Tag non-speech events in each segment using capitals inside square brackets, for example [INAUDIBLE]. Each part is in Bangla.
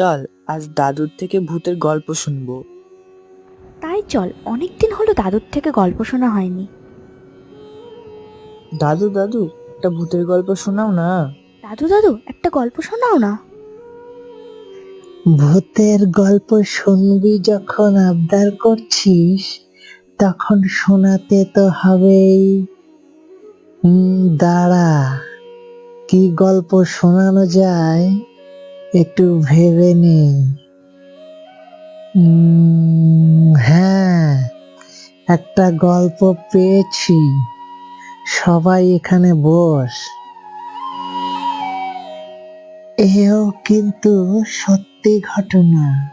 চল আজ দাদুর থেকে ভূতের গল্প শুনব। তাই চল অনেক দিন হলো দাদুর থেকে গল্প শোনা হয়নি। দাদু দাদু একটা ভূতের গল্প শোনাও না। দাদু দাদু একটা গল্প শোনাও না। ভূতের গল্প শুনবি যখন আবদার করছিস তখন শোনাতে তো হবেই। হুম, দাঁড়া কি গল্প শোনানো যায়? একটু ভেবে নে উম, হ্যাঁ একটা গল্প পেয়েছি। সবাই এখানে বস। এও কিন্তু সত্যি ঘটনা।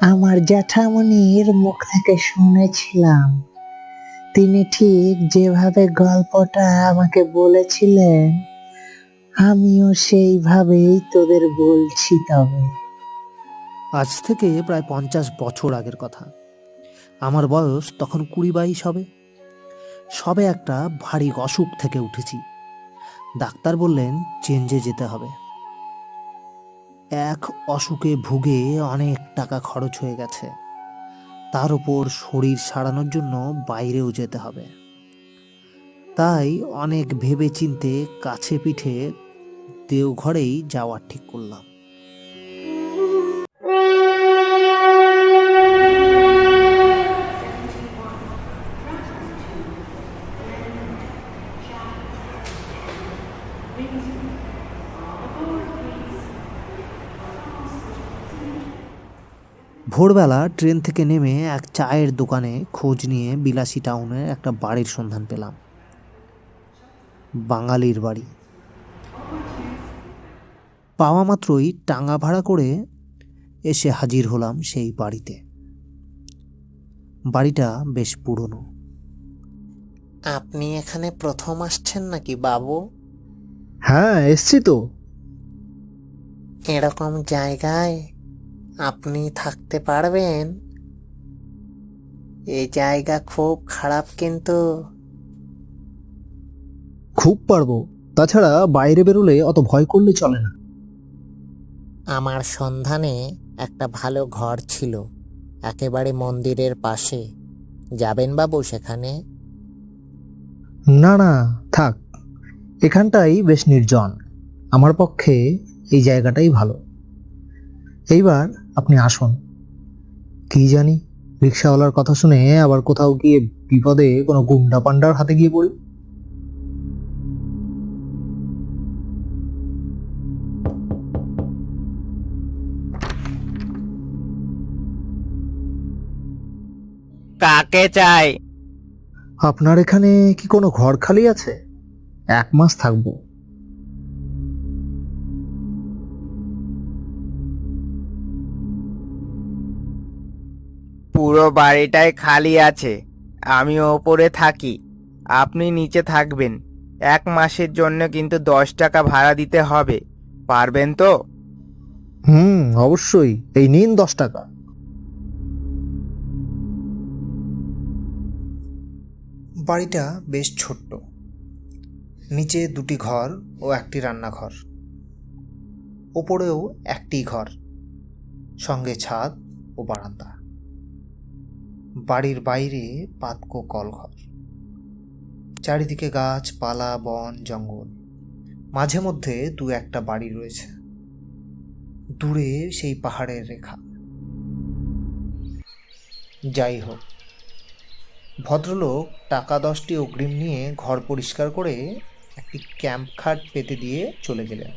আমার জ্যাঠামণির মুখ থেকে শুনেছিলাম। তিনি ঠিক যেভাবে গল্পটা আমাকে বলেছিলেন আমিও সেইভাবেই তোদের বলছি তবে। আজ থেকে প্রায় পঞ্চাশ বছর আগের কথা। আমার বয়স তখন কুড়ি বাইশ হবে। সবে একটা ভারী অসুখ থেকে উঠেছি। ডাক্তার বললেন, চেঞ্জে যেতে হবে। এক অসুখে ভুগে অনেক টাকা খরচ হয়ে গেছে। তার উপর শরীর সারানোর জন্য বাইরেও যেতে হবে। তাই অনেক ভেবে চিনতে কাছে পিঠে দেওঘরেই যাওয়ার ঠিক করলাম। ভোরবেলা ট্রেন থেকে নেমে এক চায়ের দোকানে খোঁজ নিয়ে বিলাসী টাউনে একটা বাড়ির সন্ধান পেলাম। বাঙালির বাড়ি। পাওয়া মাত্রই টাঙ্গা ভাড়া করে এসে হাজির হলাম সেই বাড়িতে। বাড়িটা বেশ পুরনো। আপনি এখানে প্রথম আসছেন নাকি বাবু? হ্যাঁ এসছি তো। এরকম জায়গায় আপনি থাকতে পারবেন? এই জায়গা খুব খারাপ কিন্তু। খুব পারব। তাছাড়া বাইরে বেরোলে অত ভয় করলে চলে না। আমার সন্ধানে একটা ভালো ঘর ছিল, একেবারে মন্দিরের পাশে। যাবেন বাবু সেখানে? না না, থাক। এখানটাই বেশ নির্জন। আমার পক্ষে এই জায়গাটাই ভালো। এইবার আপনি আসুন। কি জানি, রিক্সাওয়ালার কথা শুনে আবার কোথাও গিয়ে বিপদে কোনো গুন্ডা পান্ডার হাতে গিয়ে পড়ি। কাকে চাই? আপনার এখানে কি কোনো ঘর খালি আছে? এক মাস থাকব। পুরো বাড়িটাই খালি আছে। আমি ওপরে থাকি। আপনি নিচে থাকবেন। এক মাসের জন্য কিন্তু দশ টাকা ভাড়া দিতে হবে। পারবেন তো? হুম অবশ্যই। এই নিন দশ টাকা। বাড়িটা বেশ ছোট্ট। নিচে দুটি ঘর ও একটি রান্নাঘর। ওপরেও একটি ঘর, সঙ্গে ছাদ ও বারান্দা। বাড়ির বাইরে পাতকো কলঘর। চারিদিকে গাছপালা, বন, জঙ্গল। মাঝে মধ্যে দু একটা বাড়ি রয়েছে। দূরে সেই পাহাড়ের রেখা। যাই হোক ভদ্রলোক টাকা দশটি অগ্রিম নিয়ে ঘর পরিষ্কার করে একটি ক্যাম্প খাট পেতে দিয়ে চলে গেলেন।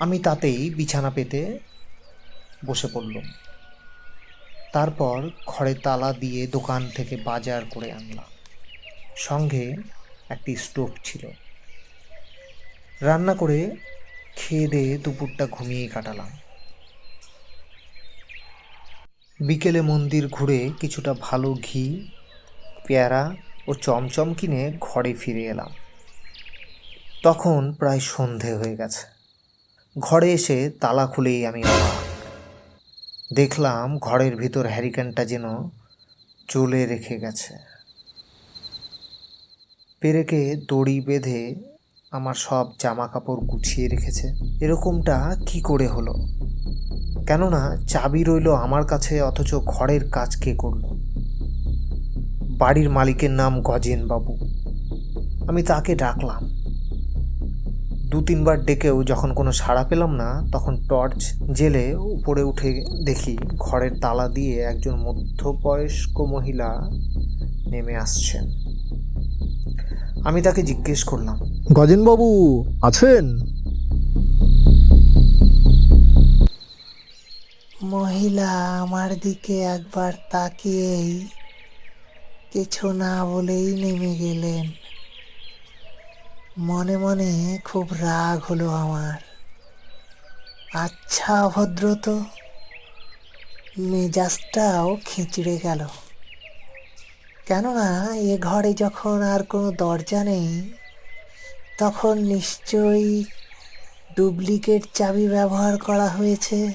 আমি তাতেই বিছানা পেতে বসে পড়লাম। তারপর ঘরে তালা দিয়ে দোকান থেকে বাজার করে আনলাম। সঙ্গে একটি স্টোভ ছিল। রান্না করে খেয়ে দিয়ে দুপুরটা ঘুমিয়ে কাটালাম। বিকেলে মন্দির ঘুরে কিছুটা ভালো ঘি, পেয়ারা ও চমচম কিনে ঘরে ফিরে এলাম। তখন প্রায় সন্ধে হয়ে গেছে। ঘরে এসে তালা খুলেই আমি দেখলাম ঘরের ভিতর হ্যারিকেনটা যেন চলে রেখে গেছে। পেরেকে দড়ি বেঁধে আমার সব জামা কাপড় গুছিয়ে রেখেছে। এরকমটা কি করে হলো? কেননা চাবি রইল আমার কাছে, অথচ ঘরের কাজ কে করল? বাড়ির মালিকের নাম গজেন বাবু আমি তাকে ডাকলাম। দু তিনবার ডেকেও যখন কোনো সাড়া পেলাম না, তখন টর্চ জেলে উপরে উঠে দেখি ঘরের তালা দিয়ে একজন মধ্যবয়স্ক মহিলা নেমে আসছেন। আমি তাকে জিজ্ঞেস করলাম। গজেনবাবু আছেন? মহিলা আমার দিকে একবার তাকিয়েই কিছু না বলেই নেমে গেলেন। মনে মনে খুব রাগ হলো আমার। আচ্ছা অভদ্র তো মেজাজটাও খিচড়ে গেল। কেননা এ ঘরে যখন আর কোনো দরজা নেই, তখন নিশ্চয়ই ডুপ্লিকেট চাবি ব্যবহার করা হয়েছে।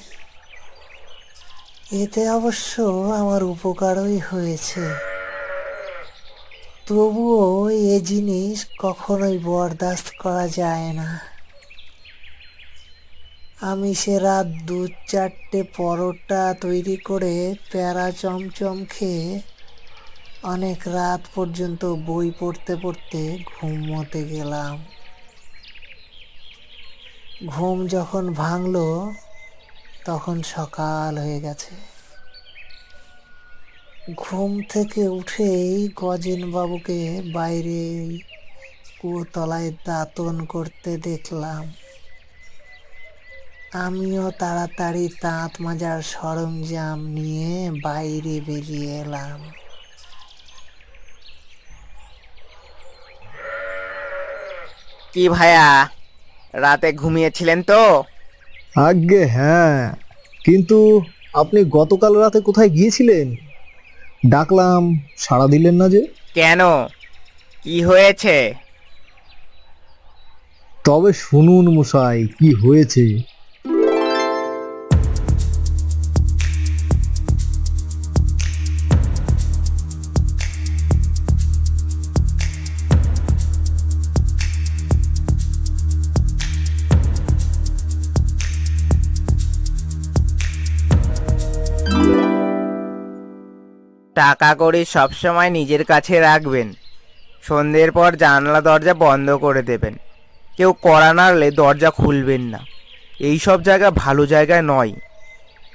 এতে অবশ্য আমার উপকারই হয়েছে। তবুও এ জিনিস কখনোই বরদাস্ত করা যায় না। আমি সে রাত দু চারটে পরোটা তৈরি করে প্যারা চমচম খেয়ে অনেক রাত পর্যন্ত বই পড়তে পড়তে ঘুমোতে গেলাম। ঘুম যখন ভাঙলো, তখন সকাল হয়ে গেছে। ঘুম থেকে উঠেই গজেন বাবুকে বাইরে কুয়োতলায় দাঁতন করতে দেখলাম। আমিও তাড়াতাড়ি তাঁত মাজার সরঞ্জাম নিয়ে বাইরে বেরিয়ে এলাম। কি ভাইয়া রাতে ঘুমিয়েছিলেন তো? আজ্ঞে হ্যাঁ। কিন্তু আপনি গতকাল রাতে কোথায় গিয়েছিলেন? ডাকলাম সাড়া দিলেন না যে? কেন? কি হয়েছে? তবে শুনুন মশাই কি হয়েছে? টাকা কড়ি সবসময় নিজের কাছে রাখবেন। সন্ধ্যের পর জানলা দরজা বন্ধ করে দেবেন। কেউ কড়া নাড়লে দরজা খুলবেন না। এই সব জায়গা ভালো জায়গায় নয়।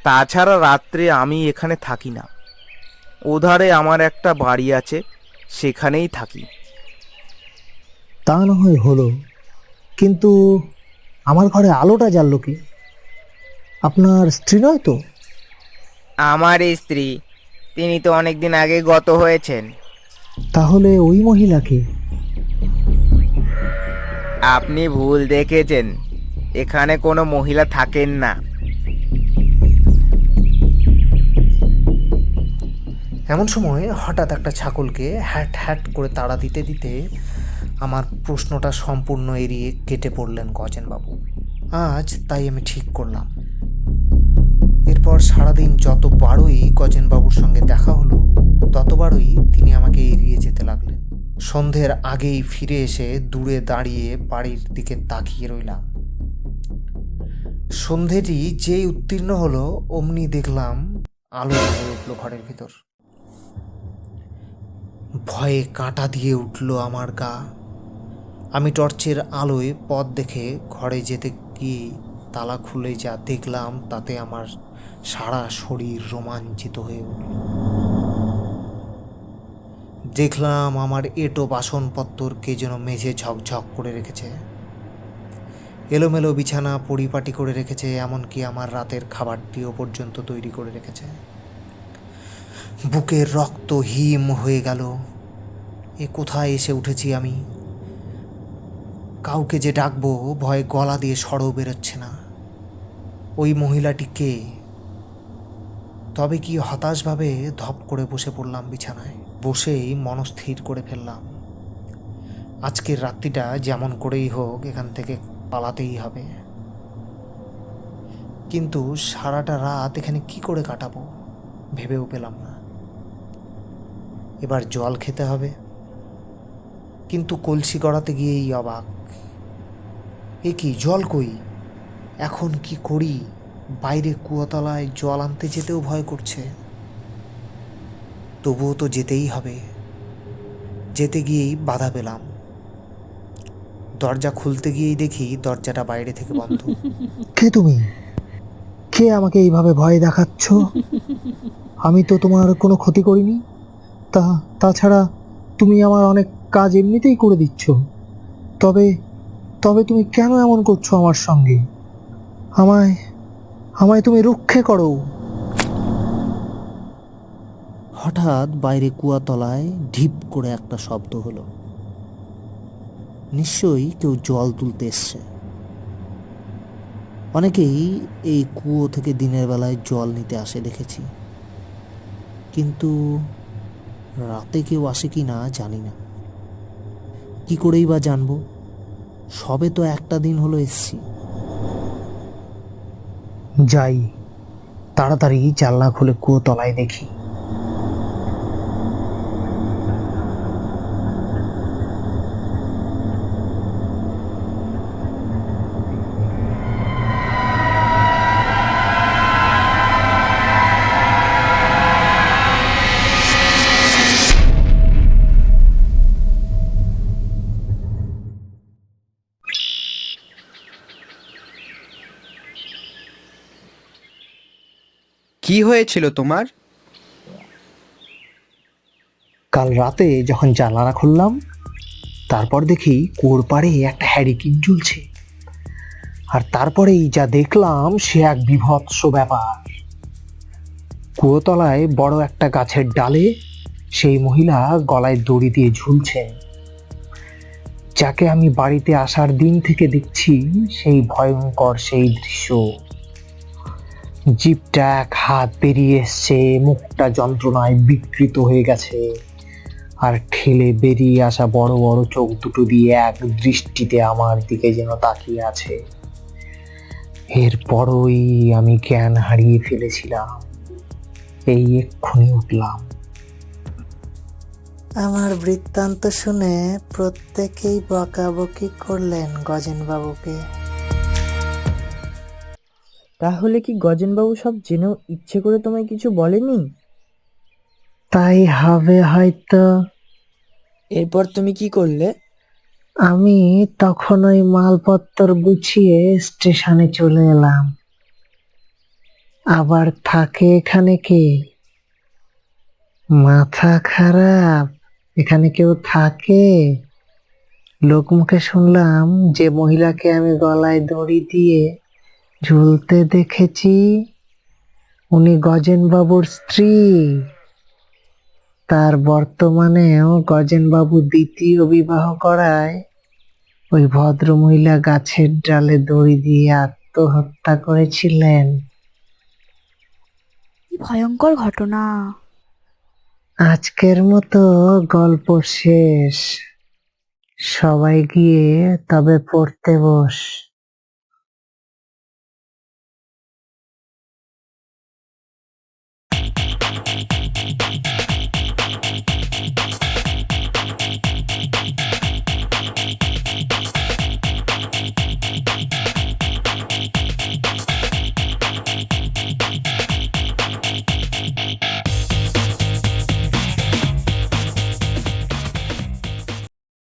তাছাড়া রাত্রে আমি এখানে থাকি না। ওধারে আমার একটা বাড়ি আছে সেখানেই থাকি। তা না হয় হলো কিন্তু আমার ঘরে আলোটা জ্বাললো কি? আপনার স্ত্রী নয় তো? আমার স্ত্রী। তিনি তো অনেকদিন আগে গত হয়েছেন। তাহলে ওই মহিলাকে? আপনি ভুল দেখেছেন। এখানে কোনো মহিলা থাকেন না। এমন সময় হঠাৎ একটা ছাগলকে হ্যাট হ্যাট করে তাড়া দিতে দিতে আমার প্রশ্নটা সম্পূর্ণ এড়িয়ে কেটে পড়লেন গজেনবাবু। আজ তাই আমি ঠিক করলাম। এরপর সারাদিন যতবারই গজেনবাবুর সঙ্গে দেখা হলো, ততবারই তিনি আমাকে এড়িয়ে যেতে লাগলেন। সন্ধ্যের আগেই ফিরে এসে দূরে দাঁড়িয়ে বাড়ির দিকে তাকিয়ে রইলাম। সন্ধেটি যেই উত্তীর্ণ হলো, অমনি দেখলাম আলো হয়ে উঠল ঘরের ভিতর। ভয়ে কাঁটা দিয়ে উঠল আমার গা। আমি টর্চের আলোয় পথ দেখে ঘরে যেতে গিয়ে তালা খুলে যা দেখলাম, তাতে আমার সারা শরীর রোমাঞ্চিত হয়ে উঠল। দেখলাম আমার এটো বাসনপত্তর কে যেন মেঝে ঝকঝক করে রেখেছে। এলোমেলো বিছানা পরিপাটি করে রেখেছে, এমনকি আমার রাতের খাবারটিও পর্যন্ত তৈরি করে রেখেছে। বুকের রক্ত হিম হয়ে গেল। এ কোথায় এসে উঠেছি আমি? কাউকে যে ডাকবো, ভয়ে গলা দিয়ে সরও বেরোচ্ছে না। ওই মহিলাটি কে? তবে কি হতাশভাবে ধপ করে বসে পড়লাম বিছানায়। বসেই মনস্থির করে ফেললাম। আজকের রাত্রিটা যেমন করেই হোক, এখান থেকে পালাতেই হবে। কিন্তু সারাটা রাত এখানে কি করে কাটাবো, ভেবেও পেলাম না। এবার জল খেতে হবে। কিন্তু কলসি গড়াতে গিয়েই অবাক। এ কি, জল কই? এখন কি করি? বাইরে কুয়াতলায় জল আনতে যেতেও ভয় করছে। তবুও তো যেতেই হবে। যেতে গিয়েই বাধা পেলাম। দরজা খুলতে গিয়েই দেখি দরজাটা বাইরে থেকে বন্ধ। [LAUGHS] কে তুমি? কে আমাকে এইভাবে ভয় দেখাচ্ছ? আমি তো তোমার কোনো ক্ষতি করিনি। তা, তাছাড়া তুমি আমার অনেক কাজ এমনিতেই করে দিচ্ছ। তবে তবে তুমি কেন এমন করছ আমার সঙ্গে? আমায় আমায় তুমি রক্ষে করো। হঠাৎ বাইরে কুয়াতলায় ঢিপ করে একটা শব্দ হলো। নিশ্চয়ই কেউ জল তুলতে এসছে। অনেকেই এই কুয়ো থেকে দিনের বেলায় জল নিতে আসে দেখেছি। কিন্তু রাতে কেউ আসে কি না জানি না। কি করেই বা জানব? সবে তো একটা দিন হলো এসছি। যাই, তাড়াতাড়ি জানলা খুলে কুয়ো তলায় দেখি। কি হয়েছিল তোমার? কাল রাতে যখন জানালা খুললাম, তারপর দেখি কুয়োর পাড়ে একটা হ্যারিকিন ঝুলছে আর তারপরেই যা দেখলাম, সে এক বিভৎস ব্যাপার। কুয়োতলায় বড় একটা গাছের ডালে সেই মহিলা গলায় দড়ি দিয়ে ঝুলছেন। যাকে আমি বাড়িতে আসার দিন থেকে দেখছি, সেই ভয়ঙ্কর সেই দৃশ্য। জিপটা এক হাত বেরিয়ে এসছে, মুখটা যন্ত্রণায় বিকৃত হয়ে গেছে। আর ঠেলে বেরিয়ে আসা বড় বড় চোখ দুটো দিয়ে এক দৃষ্টিতে আমার দিকে যেন তাকিয়ে আছে। এরপরই আমি জ্ঞান হারিয়ে ফেলেছিলাম। এই এক্ষুনি উঠলাম। আমার বৃত্তান্ত শুনে প্রত্যেকেই বকাবকি করলেন গজেনবাবুকে। তাহলে কি গজেনবাবু সব জেনেও ইচ্ছে করে তোমায় কিছু বলেনি? তাই হবে হয়তো। এরপর তুমি কি করলে? আমি তখন ওই মালপত্র গুছিয়ে স্টেশনে চলে এলাম। আবার থাকে এখানে কে? মাথা খারাপ এখানে কেউ থাকে? লোকমুখে শুনলাম যে মহিলাকে আমি গলায় দড়ি দিয়ে ঝুলতে দেখেছি। উনি গজেনবাবুর স্ত্রী। তার বর্তমানেও গজেনবাবু দ্বিতীয় বিবাহ করায়। ওই ভদ্রমহিলা গাছের ডালে দড়ি দিয়ে আত্মহত্যা করেছিলেন। ভয়ঙ্কর ঘটনা। আজকের মতো গল্প শেষ। সবাই গিয়ে তবে পড়তে বস। Bye.